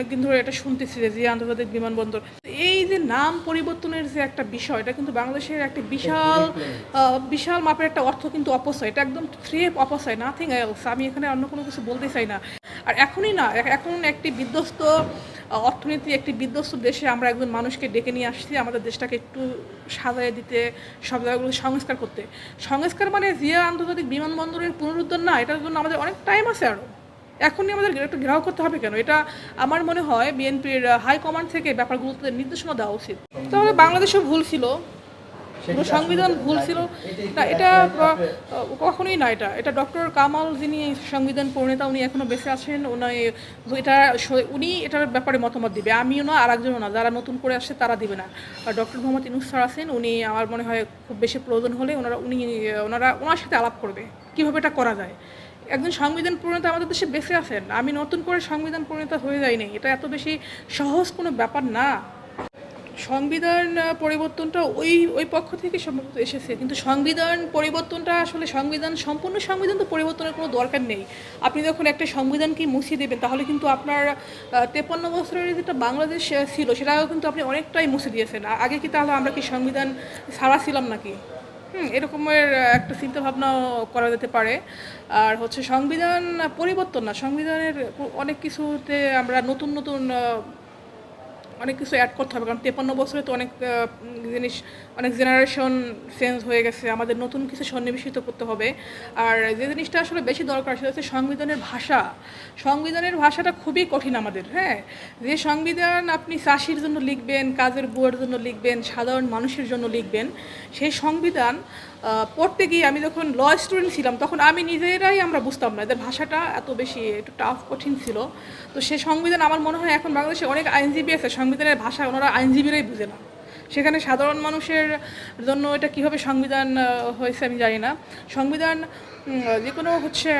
অনেকদিন ধরে এটা শুনতেছি যে জিয়া আন্তর্জাতিক বিমানবন্দর। এই যে নাম পরিবর্তনের যে একটা বিষয় এটা কিন্তু বাংলাদেশের একটা বিশাল বিশাল মাপের একটা অর্থ কিন্তু অপচয়। এটা একদম থ্রেপ অপচয় নাথিং এলস আমি এখানে অন্য কোনো কিছু বলতে চাই না। আর এখনই না এখন একটি বিধ্বস্ত অর্থনীতি একটি বিধ্বস্ত দেশে আমরা একজন মানুষকে ডেকে নিয়ে আসছি আমাদের দেশটাকে একটু সাজায় দিতে সব জায়গাগুলো সংস্কার করতে। সংস্কার মানে জিয়া আন্তর্জাতিক বিমানবন্দরের পুনরুদ্ধার না এটার জন্য আমাদের অনেক টাইম আছে আরও এখনই আমাদের একটু ঘেরাও করতে হবে কেন? এটা আমার মনে হয় বিএনপির হাই কমান্ড থেকে ব্যাপারগুলোতে নির্দেশনা দেওয়া উচিত। তাহলে বাংলাদেশও ভুল ছিল। সংবিধান ভুল ছিল। না এটা কখনোই না এটা। এটা ডক্টর কামাল যিনি সংবিধান প্রণেতা উনি এখনও বেঁচে আছেন। উনি এটা উনি এটার ব্যাপারে মতামত দিবে। আমিও না আর একজনও না। যারা নতুন করে আসছে তারা দিবে না। আর ডক্টর মোহাম্মদ ইনুস স্যার আছেন উনি আমার মনে হয় খুব বেশি প্রয়োজন হলে ওনারা উনি ওনারা ওনার সাথে আলাপ করবে। কীভাবে এটা করা যায়? একজন সংবিধান প্রণেতা আমাদের দেশে বেঁচে আছেন। আমি নতুন করে সংবিধান প্রণেতা হয়ে যাইনি। এটা এত বেশি সহজ কোনো ব্যাপার না। সংবিধান পরিবর্তনটা ওই ওই পক্ষ থেকে সম্ভবত এসেছে। কিন্তু সংবিধান পরিবর্তনটা আসলে সংবিধান, সম্পূর্ণ সংবিধান তো পরিবর্তনের কোনো দরকার নেই। আপনি যখন একটা সংবিধানকে মুছিয়ে দেবেন, তাহলে কিন্তু আপনার তেপান্ন বছরের যেটা বাংলাদেশ ছিল, সেটাও কিন্তু আপনি অনেকটাই মুছে দিয়েছেন। আগে কি তাহলে আমরা কি সংবিধান ছাড়া ছিলাম নাকি? হুম, এরকমের একটা চিন্তা ভাবনা করা যেতে পারে। আর হচ্ছে সংবিধান পরিবর্তন না, সংবিধানের অনেক কিছুতে আমরা নতুন নতুন অনেক কিছু অ্যাড করতে হবে। কারণ তেপান্ন বছরে তো অনেক জিনিস, অনেক জেনারেশন চেঞ্জ হয়ে গেছে। আমাদের নতুন কিছু সন্নিবেশিত করতে হবে। আর যে জিনিসটা আসলে বেশি দরকার সেটা হচ্ছে সংবিধানের ভাষা। সংবিধানের ভাষাটা খুবই কঠিন আমাদের হ্যাঁ? যে সংবিধান আপনি চাষির জন্য লিখবেন, কাজের বুয়ের জন্য লিখবেন, সাধারণ মানুষের জন্য লিখবেন, সেই সংবিধান পড়তে গিয়ে আমি যখন ল স্টুডেন্ট ছিলাম, তখন আমি নিজেরাই আমরা বুঝতাম না। এদের ভাষাটা এত বেশি একটু টাফ কঠিন ছিল। তো সে সংবিধান আমার মনে হয় এখন বাংলাদেশে অনেক আইনজীবী আছে, সংবিধানের ভাষা ওনারা আইনজীবীরাই বুঝে না। সেখানে সাধারণ মানুষের জন্য এটা কীভাবে সংবিধান হয়েছে আমি জানি না। সংবিধান যে কোনো হচ্ছে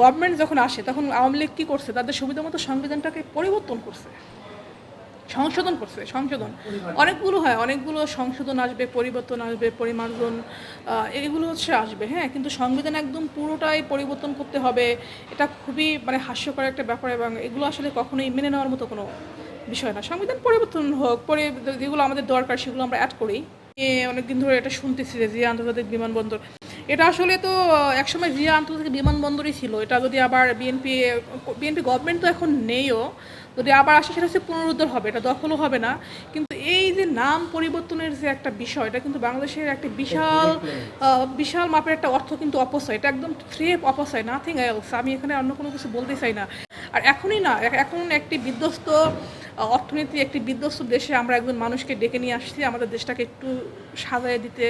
গভর্নমেন্ট যখন আসে, তখন আওয়ামী লীগ কী করছে? তাদের সুবিধা মতো সংবিধানটাকে পরিবর্তন করছে। সংশোধন করছে, সংশোধন। অনেকগুলো হয়, অনেকগুলো সংশোধন আসবে, পরিবর্তন আসবে, পরিমার্জন এগুলো হচ্ছে আসবে হ্যাঁ? কিন্তু সংবিধান একদম পুরোটাই পরিবর্তন করতে হবে, এটা খুবই মানে হাস্যকর একটা ব্যাপার এবং এগুলো আসলে কখনোই মেনে নেওয়ার মতো কোনো বিষয় না। সংবিধান পরিবর্তন হোক, পরে, যেগুলো আমাদের দরকার সেগুলো আমরা অ্যাড করি। অনেকদিন ধরে এটা শুনতেছি যে আন্তর্জাতিক বিমানবন্দর এটা আসলে তো একসময় জিয়া আন্তর্জাতিক বিমানবন্দরই ছিল। এটা যদি আবার বিএনপি বিএনপি গভর্নমেন্ট তো এখন নেইও। যদি আবার আসে সেটা হচ্ছে পুনরুদ্ধার হবে এটা দখলও হবে না। কিন্তু এই যে নাম পরিবর্তনের যে একটা বিষয় এটা কিন্তু বাংলাদেশের একটা বিশাল বিশাল মাপের একটা অর্থ কিন্তু অপচয় এটা একদম থ্রেপ অপচয় নাথিং এলস আমি এখানে অন্য কোনো কিছু বলতে চাই না। আর এখনই না এখন একটি বিধ্বস্ত অর্থনীতি, একটি বিধ্বস্ত দেশে আমরা একজন মানুষকে ডেকে নিয়ে আসছি, আমাদের দেশটাকে একটু সাজায় দিতে,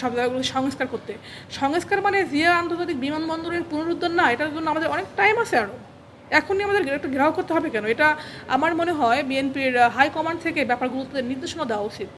সব জায়গাগুলো সংস্কার করতে। সংস্কার মানে জিয়া আন্তর্জাতিক বিমানবন্দরের পুনরুদ্ধার না, এটার জন্য আমাদের অনেক টাইম আছে আরও এখনই আমাদের একটু ঘেরাও করতে হবে কেন? এটা আমার মনে হয় বিএনপির হাই কমান্ড থেকে ব্যাপারগুলোতে নির্দেশনা দেওয়া উচিত।